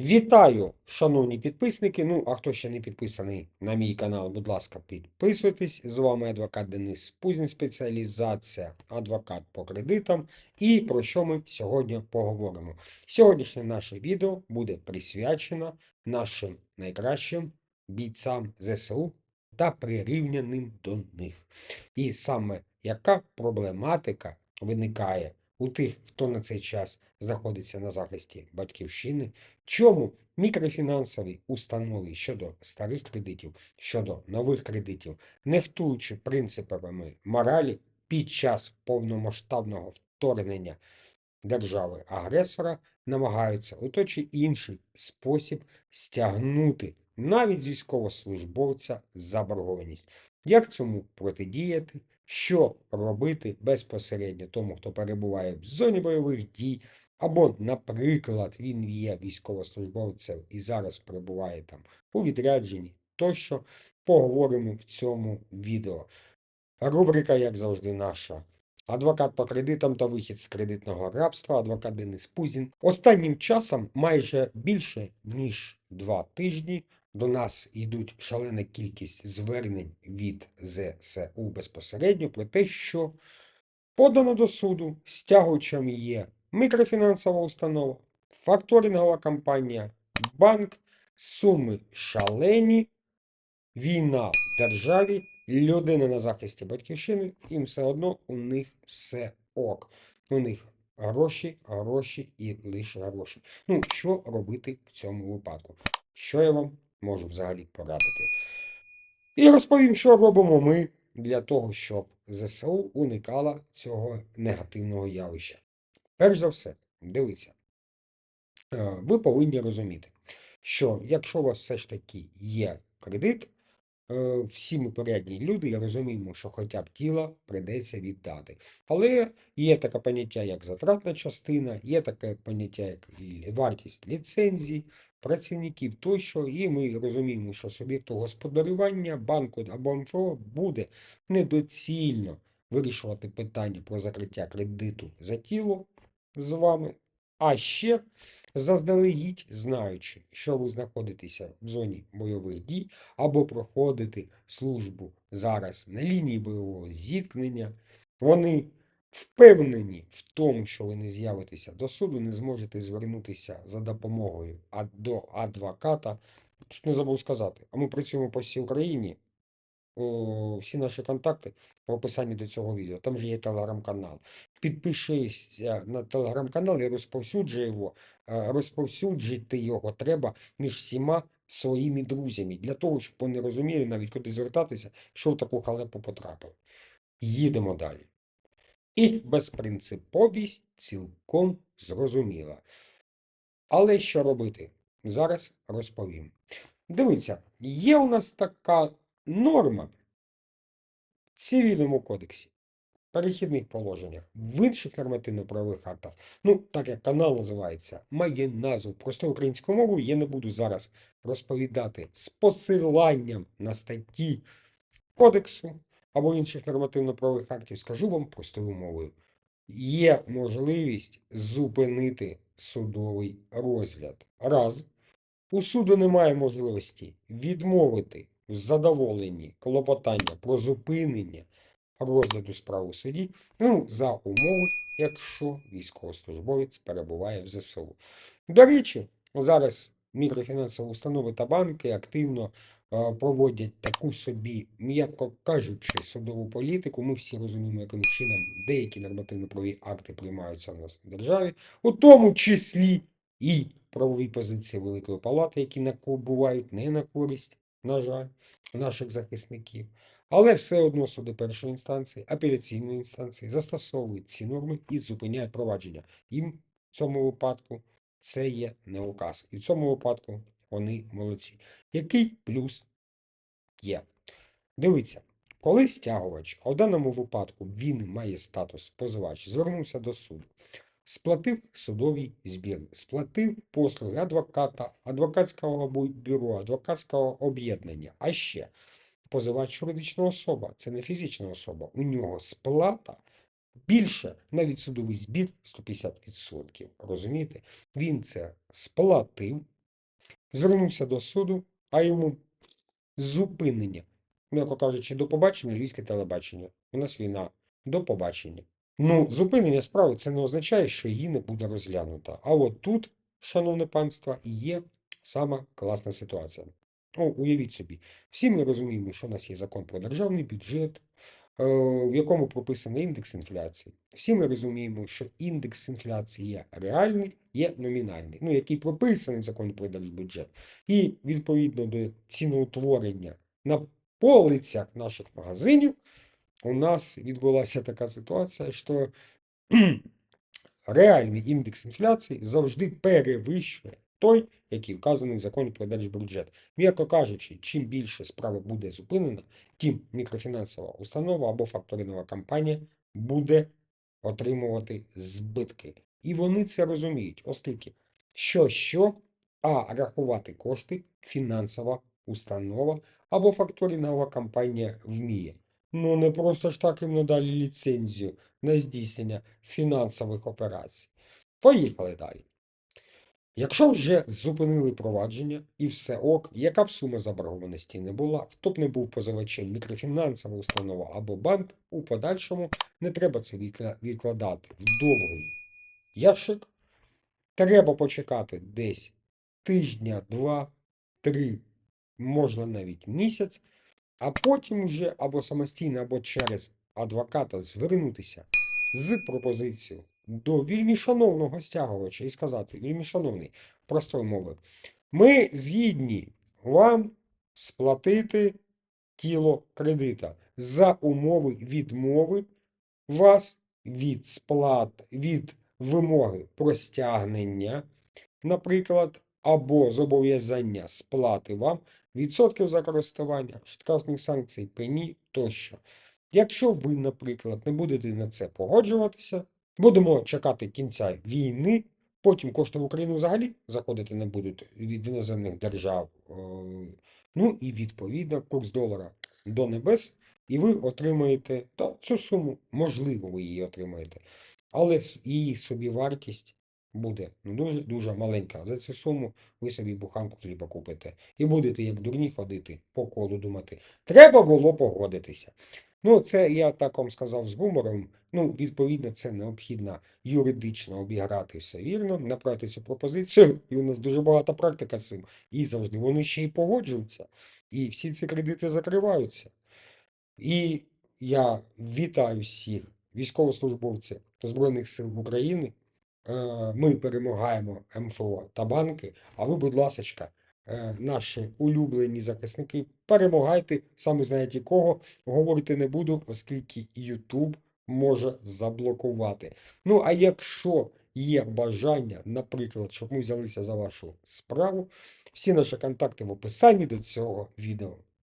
Вітаю, шановні підписники. Ну, а хто ще не підписаний на мій канал, будь ласка, підписуйтесь. З вами адвокат Денис Пузін, спеціалізація адвокат по кредитам. І про що ми сьогодні поговоримо? Сьогоднішнє наше відео буде присвячено нашим найкращим бійцям ЗСУ та прирівняним до них. І саме яка проблематика виникає у тих, хто на цей час знаходиться на захисті батьківщини, чому мікрофінансові установи щодо старих кредитів, щодо нових кредитів, нехтуючи принципами моралі під час повномасштабного вторгнення держави-агресора, намагаються у той чи інший спосіб стягнути навіть з військовослужбовця заборгованість. Як цьому протидіяти? Що робити безпосередньо тому, хто перебуває в зоні бойових дій, або, наприклад, він є військовослужбовцем і зараз перебуває там у відрядженні, тощо поговоримо в цьому відео. Рубрика, як завжди, наша. Адвокат по кредитам та вихід з кредитного рабства, адвокат Денис Пузін. Останнім часом, майже більше ніж два тижні, до нас йдуть шалена кількість звернень від ЗСУ безпосередньо про те, що подано до суду, стягувачем є мікрофінансова установа, факторингова компанія, банк, суми шалені, війна в державі, людина на захисті батьківщини, їм все одно у них все ок. У них гроші, гроші і лише гроші. Ну, що робити в цьому випадку? Що я вам можу взагалі порадити? І розповім, що робимо ми для того, щоб ЗСУ уникала цього негативного явища. Перш за все, дивіться, е, ви повинні розуміти, що якщо у вас все ж таки є кредит, всі ми порядні люди, розуміємо, що хоча б тіло прийдеться віддати. Але є таке поняття, як затратна частина, є таке поняття, як вартість ліцензій, працівників тощо, і ми розуміємо, що суб'єкту господарювання банку або МФО буде недоцільно вирішувати питання про закриття кредиту за тіло з вами, а ще заздалегідь знаючи, що ви знаходитеся в зоні бойових дій або проходите службу зараз на лінії бойового зіткнення, вони впевнені в тому, що ви не з'явитеся до суду, не зможете звернутися за допомогою до адвоката. Що не забув сказати, а ми працюємо по всій Україні. Всі наші контакти в описанні до цього відео. Там же є телеграм-канал. Підпишись е, на телеграм-канал і розповсюджуй його. Е, Розповсюджити його треба між всіма своїми друзями, для того, щоб вони розуміли навіть куди звертатися, що в таку халепу потрапили. Їдемо далі. І безпринциповість цілком зрозуміла. Але що робити? Зараз розповім. Дивіться, є у нас така норма в Цивільному кодексі, перехідних положеннях, в інших нормативно-правових актах. Ну, так як канал називається, має назву простою українською мовою, я не буду зараз розповідати з посиланням на статті кодексу або інших нормативно-правових актів, скажу вам простою мовою. Є можливість зупинити судовий розгляд. Раз. У суду немає можливості відмовити в задоволенні клопотання про зупинення розгляду справи суді, ну, за умови, якщо військовослужбовець перебуває в ЗСУ. До речі, зараз мікрофінансові установи та банки активно е, проводять таку собі, м'яко кажучи, судову політику. Ми всі розуміємо, яким чином деякі нормативно-правові акти приймаються в нас в державі, у тому числі і правові позиції Великої Палати, які бувають не на користь, на жаль, наших захисників. Але все одно суди першої інстанції, апеляційної інстанції застосовують ці норми і зупиняють провадження. Їм в цьому випадку це є не указ. І в цьому випадку вони молодці. Який плюс є? Дивіться, коли стягувач, а в даному випадку він має статус позивач, звернувся до суду, сплатив судовий збір, сплатив послуги адвоката, адвокатського бюро, адвокатського об'єднання, а ще позивач юридична особа, це не фізична особа. У нього сплата більше, навіть судовий збір 150%. Розумієте? Він це сплатив, звернувся до суду, а йому зупинення. М'яко кажучи, до побачення, львівське телебачення. У нас війна. До побачення. Ну, зупинення справи це не означає, що її не буде розглянута. А от тут, шановне панство, і є сама класна ситуація. О, уявіть собі, всі ми розуміємо, що у нас є закон про державний бюджет, е, в якому прописаний індекс інфляції. Всі ми розуміємо, що індекс інфляції є реальний, є номінальний, ну, який прописаний в законі про держбюджет. І відповідно до ціноутворення на полицях наших магазинів у нас відбулася така ситуація, що реальний індекс інфляції завжди перевищує той, який вказаний в законі про держбюджет. М'яко кажучи, чим більше справа буде зупинена, тим мікрофінансова установа або факторинова компанія буде отримувати збитки. І вони це розуміють, оскільки що що, а рахувати кошти фінансова установа або факторинова компанія вміє. Ну не просто ж так їм надали ліцензію на здійснення фінансових операцій. Поїхали далі. Якщо вже зупинили провадження і все ок, яка б сума заборгованості не була, хто б не був позивачем, мікрофінансова установа або банк, у подальшому не треба це відкладати в довгий ящик. Треба почекати десь тижня, два, три, можна навіть місяць, а потім вже або самостійно, або через адвоката звернутися з пропозицією до вільмішановного стягувача і сказати, вільмішановний, простою мовою, ми згідні вам сплатити тіло кредита за умови відмови вас від сплат, від вимоги про стягнення, наприклад, або зобов'язання сплати вам відсотків за користування, штрафних санкцій, пені тощо. Якщо ви, наприклад, не будете на це погоджуватися, будемо чекати кінця війни, потім кошти в Україну взагалі заходити не будуть від іноземних держав. е, Ну і відповідно курс долара до небес, і ви отримаєте та, цю суму, можливо, ви її отримаєте, але її собівартість буде ну, дуже дуже маленька. За цю суму ви собі буханку хліба купите і будете як дурні ходити по колу думати. Треба було погодитися. Ну, це я так вам сказав з гумором. Ну, відповідно, це необхідно юридично обіграти все вірно, направити цю пропозицію. І у нас дуже багата практика з цим. І завжди вони ще й погоджуються. І всі ці кредити закриваються. І я вітаю всіх військовослужбовців Збройних сил України. Е, Ми перемагаємо МФО та банки. А ви, будь ласка, наші улюблені захисники, перемагайте, саме знаєте кого. Говорити не буду, оскільки YouTube може заблокувати. Ну, а якщо є бажання, наприклад, щоб ми взялися за вашу справу, всі наші контакти в описанні до цього відео.